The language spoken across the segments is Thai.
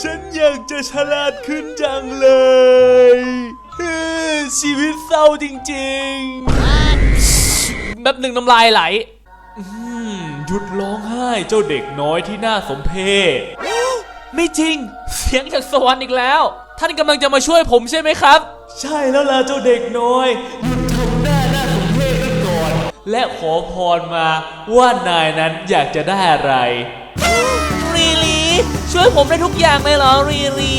ฉันอยากจะฉลาดขึ้นจังเลยเฮ้อชีวิตเศร้าจริงๆแบบหนึ่งน้ำลายไหลอืมหยุดร้องไห้เจ้าเด็กน้อยที่น่าสมเพชไม่จริง เสียงจากสวรรค์อีกแล้ว ท่านกำลังจะมาช่วยผมใช่ไหมครับ ใช่แล้วล่ะเจ้าเด็กน้อยหยุดทำหน้าน่าสมเพชกันก่อน และขอพรมาว่านายนั้นอยากจะได้อะไรรีลี ช่วยผมได้ทุกอย่างเลยเหรอรีลี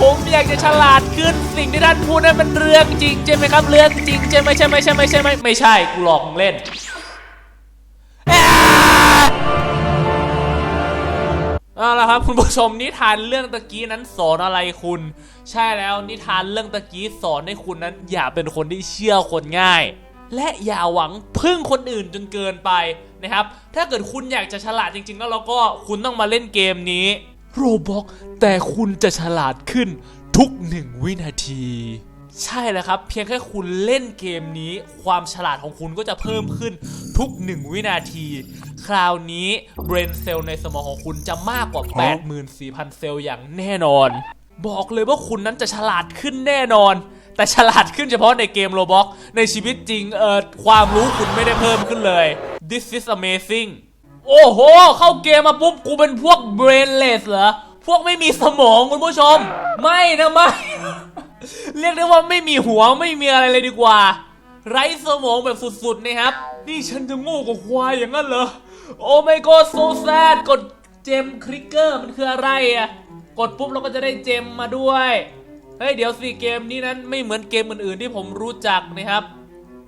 ผมอยากจะฉลาดขึ้นสิ่งที่ท่านพูดนั้นเป็นเรื่องจริงใช่ไหมครับ เรื่องจริงใช่ไหมใช่ไหมใช่ไหมใช่ไหมไม่ใช่กูหลอกมึงเล่นเอาละครับคุณผู้ชมนิทานเรื่องตะกี้นั้นสอนอะไรคุณ ใช่แล้วนิทานเรื่องตะกี้สอนให้คุณนั้น อย่าเป็นคนที่เชื่อคนง่าย และอย่าหวังพึ่งคนอื่นจนเกินไป นะครับ ถ้าเกิดคุณอยากจะฉลาดจริง ๆ แล้วเราก็คุณต้องมาเล่นเกมนี้โรบอกแต่คุณจะฉลาดขึ้นทุกหนึ่งวินาที ใช่แล้วครับ เพียงแค่คุณเล่นเกมนี้ ความฉลาดของคุณก็จะเพิ่มขึ้นทุก1วินาที คราวนี้เบรนเซลล์ในสมองของคุณจะมากกว่า 84,000 เซลล์อย่างแน่นอน บอกเลยว่าคุณนั้นจะฉลาดขึ้นแน่นอน แต่ฉลาดขึ้นเฉพาะในเกมโรบอกในชีวิตจริงเออความรู้คุณไม่ได้เพิ่มขึ้นเลย This is amazing โอ้โห เข้าเกมมาปุ๊บ กูเป็นพวก brainless เหรอ พวกไม่มีสมองคุณผู้ชม ไม่นะไม่ เรียกได้ว่าไม่มีหัวไม่มีอะไรเลยดีกว่า ไร้สมองแบบสุดๆนะครับ นี่ฉันจะโง่กว่าควายอย่างนั้นเหรอ โอ้ไม่ก็โซแซดกดเจมคลิกเกอร์มันคืออะไรอะกดปุ๊บเราก็จะได้เจมมาด้วย เฮ้ยเดี๋ยวสิเกมนี้นั้นไม่เหมือนเกมอื่นๆที่ผมรู้จักนะครับ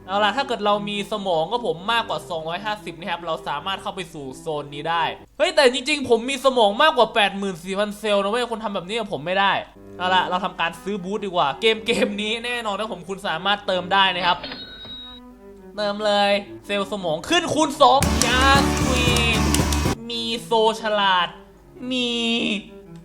เอาล่ะถ้าเกิดเรามีสมองก็ผมมากกว่า 250 นะครับ เราสามารถเข้าไปสู่โซนนี้ได้ เฮ้ย แต่จริงๆ ผมมีสมองมากกว่า 84,000 เซลล์นะเว้ย คนทำแบบนี้กับผมไม่ได้ เอาล่ะ เราทำการซื้อบูธดีกว่า เกมเกมนี้แน่นอนนะผมคุณสามารถเติมได้นะครับ เติมเลยเซลล์สมองขึ้นคูณ2ยาควีนมีโซฉลาด มี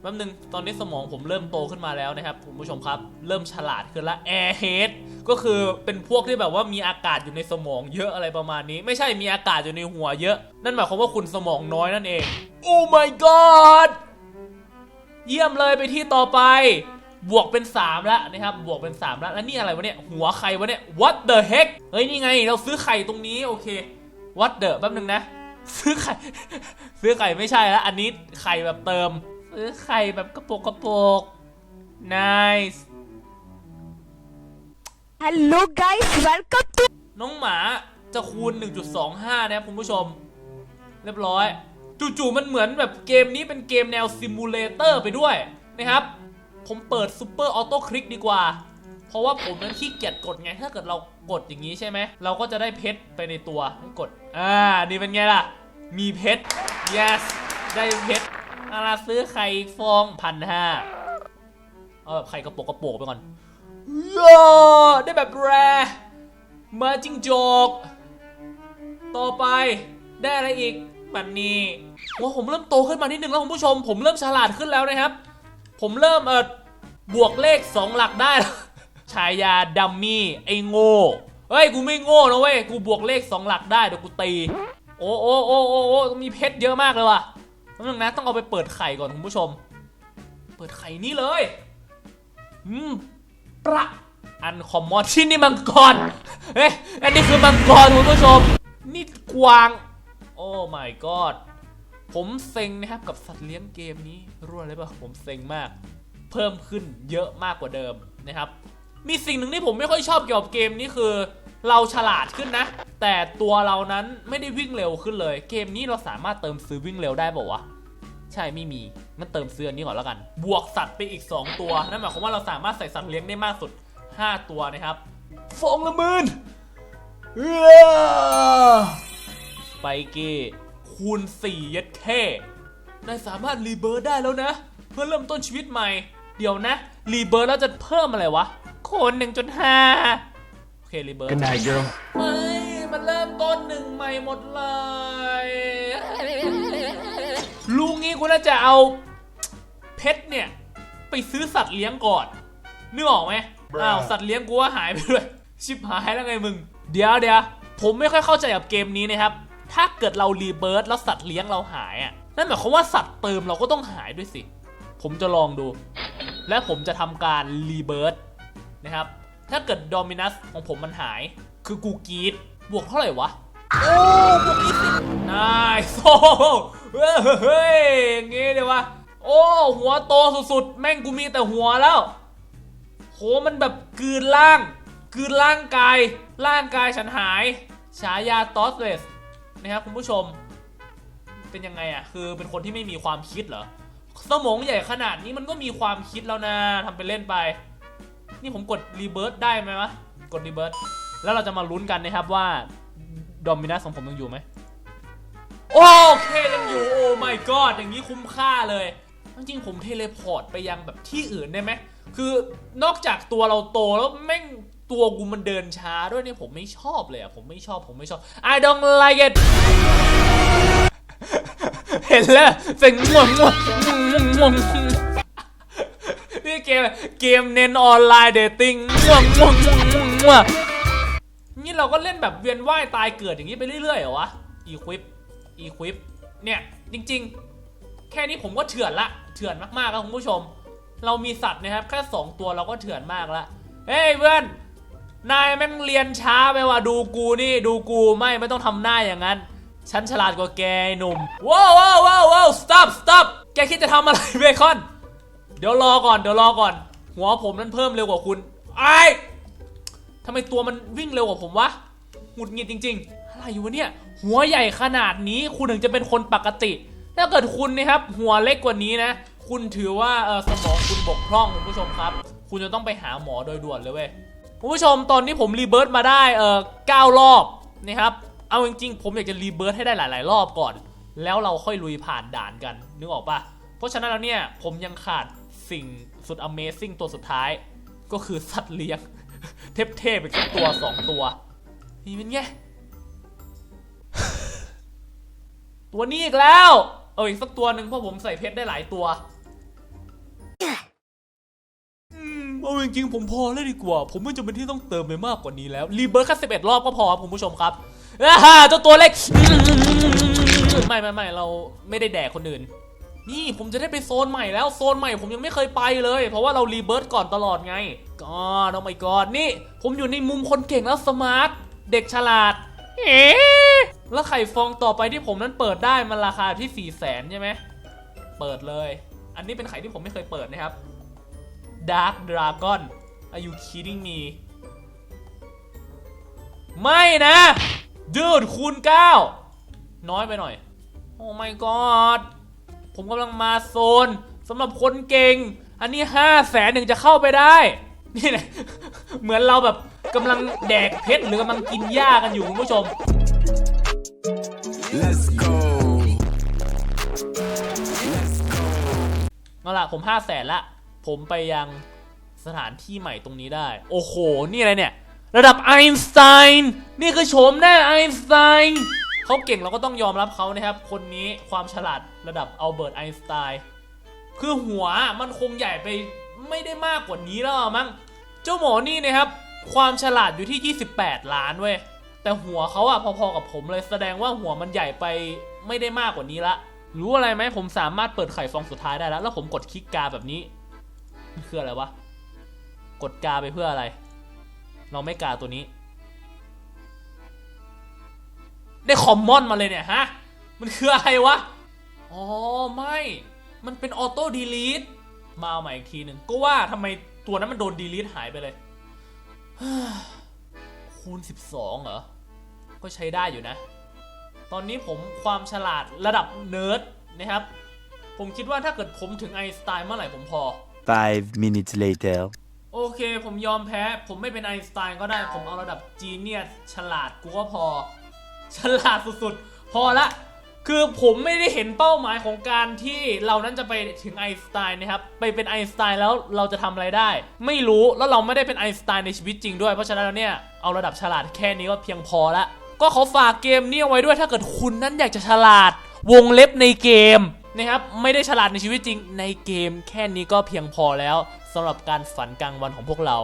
แป๊บนึงตอนนี้สมองผมเริ่มโตขึ้นมาแล้วนะครับคุณผู้ชมครับ เริ่มฉลาดขึ้นละแอร์เฮดก็คือเป็นพวกที่แบบว่ามีอากาศอยู่ในสมองเยอะอะไรประมาณนี้ ไม่ใช่มีอากาศอยู่ในหัวเยอะ นั่นหมายความว่าคุณสมองน้อยนั่นเองโอ้ my god เยี่ยมเลยไปที่ต่อไป บวกเป็น 3 แล้วนะครับ บวกเป็น 3 แล้ว แล้วนี่อะไรวะเนี่ย หัวไข่วะเนี่ย what the heck เฮ้ย นี่ไง เราซื้อไข่ตรงนี้โอเค what the แป๊บนึงนะ ซื้อไข่ ซื้อไข่ไม่ใช่แล้ว อันนี้ไข่แบบเติม ซื้อไข่แบบกระปุกกระปุก nice Hello guys, welcome to น้องหมาจะคูณ 1.25 นะครับคุณผู้ชม เรียบร้อย จู่ๆมันเหมือนแบบเกมนี้เป็นเกมแนวซิมูเลเตอร์ไปด้วยนะครับ ผมเปิดซูเปอร์ออโต้คลิกดีกว่า เพราะว่าผมนั้นขี้เกียจกดไง ถ้าเกิดเรากดอย่างนี้ใช่ไหม เราก็จะได้เพชรไปในตัวให้กด อ่า นี่เป็นไงล่ะ มีเพชร yes ได้เพชร อาราซื้อไข่ฟองพันห้าเอาแบบไข่กระโปกกระโปกไปก่อนย่าได้แบบแรมาจิงจก ต่อไปได้อะไรอีกบันนี้ว่าผมเริ่มโตขึ้นมานิดนึงแล้วคุณผู้ชม ผมเริ่มฉลาดขึ้นแล้วนะครับ ผมเริ่มเออบวกเลข 2 หลักได้แล้วฉายาดัมมี่ไอ้โง่เฮ้ยกูไม่โง่นะเว้ยกูบวกเลข 2 หลักได้เดี๋ยวกูตี โอ้โอ้โอ้โอ้โอ้มีเพชรเยอะมากเลยว่ะ แป๊บนึงนะต้องเอาไปเปิดไข่ก่อนคุณผู้ชม เปิดไข่นี่เลยอืมประอันคอมมอนที่นี่มังกรเฮ้ยอันนี้คือมังกรคุณผู้ชม นี่กวาง โอ้ my god ผมเซ็งนะครับกับสัตว์เลี้ยงเกมนี้รู้อะไรปะผมเซ็งมาก เพิ่มขึ้นเยอะมากกว่าเดิมนะครับ มีสิ่งหนึ่งที่ผมไม่ค่อยชอบเกี่ยวกับเกมนี้คือ เราฉลาดขึ้นนะ แต่ตัวเรานั้นไม่ได้วิ่งเร็วขึ้นเลย เกมนี้เราสามารถเติมซื้อวิ่งเร็วได้เปล่าวะใช่ไม่มีมันเติมซื้ออันนี้ก่อนแล้วกัน บวกสัตว์ไปอีก 2 ตัวนั่นหมายความว่าเราสามารถใส่สัตว์เลี้ยงได้มากสุด 5 ตัวนะครับฟองละมื่นเออไปเก้คูณ4ยัดแค่นายสามารถรีเบิร์ดได้แล้วนะ เพื่อเริ่มต้นชีวิตใหม่ เดี๋ยวนะ รีเบิร์ดแล้วจะเพิ่มอะไรวะ โคน1.5โอเครีเบิร์ด Good night, girl. ไม่มันเริ่มต้นหนึ่งใหม่หมดเลย ลุงนี้กูน่าจะเอาเพชรเนี่ย ไปซื้อสัตว์เลี้ยงก่อนนึกออกไหมอ้าว สัตว์เลี้ยงกูว่าหายไปด้วย ชิบหายแล้วไงมึง เดี๋ยวเดี๋ยวผมไม่ค่อยเข้าใจกับเกมนี้นะครับ ถ้าเกิดเรารีเบิร์ตแล้วสัตว์เลี้ยงเราหายอะ นั่นหมายความว่าสัตว์เติมเราก็ต้องหายด้วยสิ ผมจะลองดู และผมจะทำการรีเบิร์ นะครับ ถ้าเกิดโดมินัสของผมมันหาย คือกูกรีดบวกเท่าไหร่วะ โอ้บวกยี่สิบนายโซ่เฮ้ยอย่างงี้เดี๋ยววะ โอ้ หัวโตสุดๆ แม่งกูมีแต่หัวแล้ว โห มันแบบกลืนร่างกลืนร่างกาย ร่างกายฉันหาย ฉายาตอสเลสนะครับคุณผู้ชม เป็นยังไงอะคือเป็นคนที่ไม่มีความคิดเหรอ สมองใหญ่ขนาดนี้มันก็มีความคิดแล้วนะทำไปเล่นไป นี่ผมกดรีเบิร์ d ได้ไหมวะ กดรีเบิร์ d แล้วเราจะมาลุ้นกันนะครับว่าดอมินัสของผมยังอยู่ไหมโอเคยังอยู่โอ้ my god อย่างนี้คุ้มค่าเลยจริงๆผมเทเลพอร์ตไปยังแบบที่อื่นได้ไหมคือนอกจากตัวเราโตแล้วแม่งตัวกูมันเดินช้าด้วยเนี่ยผมไม่ชอบเลยอะผมไม่ชอบผมไม่ชอบ I don't like it เห็นแล้วเสียงง่วงง่วงง่วงง่วงง่วงนี่ เกมเกมเน้นออนไลน์เดทติ้งง่วงง่วงง่วงง่วงง่วงนี่เราก็เล่นแบบเวียนว่ายตายเกิดอย่างนี้ไปเรื่อยๆเหรอวะ equip equip เนี่ยจริงๆ แค่นี้ผมก็เถื่อนละเถื่อนมากๆครับคุณผู้ชม เรามีสัตว์นะครับแค่2ตัวเราก็เถื่อนมากละเฮ้ยเพื่อนนายแม่งเรียนช้าไปว่ะดูกูนี่ดูกูไม่ไม่ต้องทำหน้าอย่างนั้นฉันฉลาดกว่าแกหนุ่มว้าวว้าวว้าวว้าว stop stop แกคิดจะทำอะไรเบคอน เดี๋ยวรอก่อนเดี๋ยวรอก่อน หัวผมนั้นเพิ่มเร็วกว่าคุณไอ้ทำไมตัวมันวิ่งเร็วกว่าผมวะหงุดหงิดจริง ๆ อะไรอยู่วะเนี่ย หัวใหญ่ขนาดนี้คุณถึงจะเป็นคนปกติ ถ้าเกิดคุณนะครับ หัวเล็กกว่านี้นะ คุณถือว่าเออสมองคุณบกพร่องคุณผู้ชมครับ คุณจะต้องไปหาหมอโดยด่วนเลยเว้ยคุณผู้ชมตอนนี้ผมรีเบิร์ตมาได้เออเก้ารอบนะครับ เอาจริงๆ ผมอยากจะรีเบิร์ตให้ได้หลาย ๆ รอบก่อน แล้วเราค่อยลุยผ่านด่านกันนึกออกปะเพราะฉะนั้นแล้วเนี่ยผมยังขาด สิ่งสุด Amazing ตัวสุดท้าย ก็คือสัตว์เลี้ยง เทพๆอีกสักตัวสองตัว นี่เป็นไง ตัวนี้อีกแล้ว เอออีกสักตัวหนึ่งเพราะผมใส่เพชรได้หลายตัวเอาจริงๆผมพอแล้วดีกว่า ผมไม่จำเป็นที่ต้องเติมไปมากกว่านี้แล้ว รีเบิร์ตแค่สิบเอ็ดรอบก็พอครับคุณผู้ชมครับอ่าเจ้าตัวเล็ก ไม่ไม่ไม่เราไม่ได้แดกคนอื่น นี่ผมจะได้ไปโซนใหม่แล้วโซนใหม่ผมยังไม่เคยไปเลย เพราะว่าเรารีเบิร์ตก่อนตลอดไงก็โอ้ my god นี่ผมอยู่ในมุมคนเก่งแล้วสมาร์ทเด็กฉลาด เอ๊แล้วไข่ฟองต่อไปที่ผมนั้นเปิดได้มันราคาที่4ี่แสนใช่ไหมเปิดเลย อันนี้เป็นไข่ที่ผมไม่เคยเปิดนะครับ Dark Dragon Are you kidding me ไม่นะดูดคูณ9น้อยไปหน่อย โอ้ my god ผมกำลังมาโซนสำหรับคนเก่ง อันนี้5 0 0แสนถึงจะเข้าไปได้ นี่แหละเหมือนเราแบบกำลังแดกเพชรหรือกำลังกินหญ้ากันอยู่คุณผู้ชม Let's go. เอาล่ะผมห้าแสนละ ผมไปยังสถานที่ใหม่ตรงนี้ได้ โอ้โห นี่อะไรเนี่ย ระดับไอน์สไตน์นี่คือโฉมหน้าไอน์สไตน์เขาเก่งเราก็ต้องยอมรับเขานะครับ คนนี้ความฉลาด ระดับอัลเบิร์ตไอน์สไตน์คือหัวมันคงใหญ่ไปไม่ได้มากกว่านี้แล้วมั้งเจ้าหมอนี่นะครับความฉลาดอยู่ที่ 28 ล้านเว้ยแต่หัวเขาอะพอๆกับผมเลยแสดงว่าหัวมันใหญ่ไปไม่ได้มากกว่านี้ละ รู้อะไรไหมผมสามารถเปิดไข่ฟองสุดท้ายได้แล้ว แล้วผมกดคลิกกาแบบนี้มันคืออะไรวะกดกาไปเพื่ออะไร เราไม่กาตัวนี้ ได้คอมมอนมาเลยเนี่ยฮะ มันคืออะไรวะ อ๋อ ไม่ มันเป็นออโต้ดีลีทมาเอาใหม่อีกทีหนึ่งก็ว่าทำไมตัวนั้นมันโดนดีลีทหายไปเลย คูณ 12 เหรอ ก็ใช้ได้อยู่นะ ตอนนี้ผมความฉลาดระดับเนิร์ดนะครับ ผมคิดว่าถ้าเกิดผมถึงไอน์สไตน์เมื่อไหร่ผมพอ Five minutes later. โอเค ผมยอมแพ้ ผมไม่เป็นไอน์สไตน์ก็ได้ ผมเอาระดับจีเนียสฉลาดกูก็พอ ฉลาดสุดๆ พอละ คือผมไม่ได้เห็นเป้าหมายของการที่เรานั้นจะไปถึงไอน์สไตน์นะครับ ไปเป็นไอน์สไตน์แล้วเราจะทำอะไรได้ ไม่รู้แล้วเราไม่ได้เป็นไอน์สไตน์ในชีวิตจริงด้วย เพราะฉะนั้นแล้วเนี่ย เอาระดับฉลาดแค่นี้ก็เพียงพอละ ก็ขอฝากเกมนี้เอาไว้ด้วยถ้าเกิดคุณนั้นอยากจะฉลาด วงเล็บในเกมนะครับไม่ได้ฉลาดในชีวิตจริงในเกม แค่นี้ก็เพียงพอแล้วสำหรับการฝันกลางวันของพวกเรา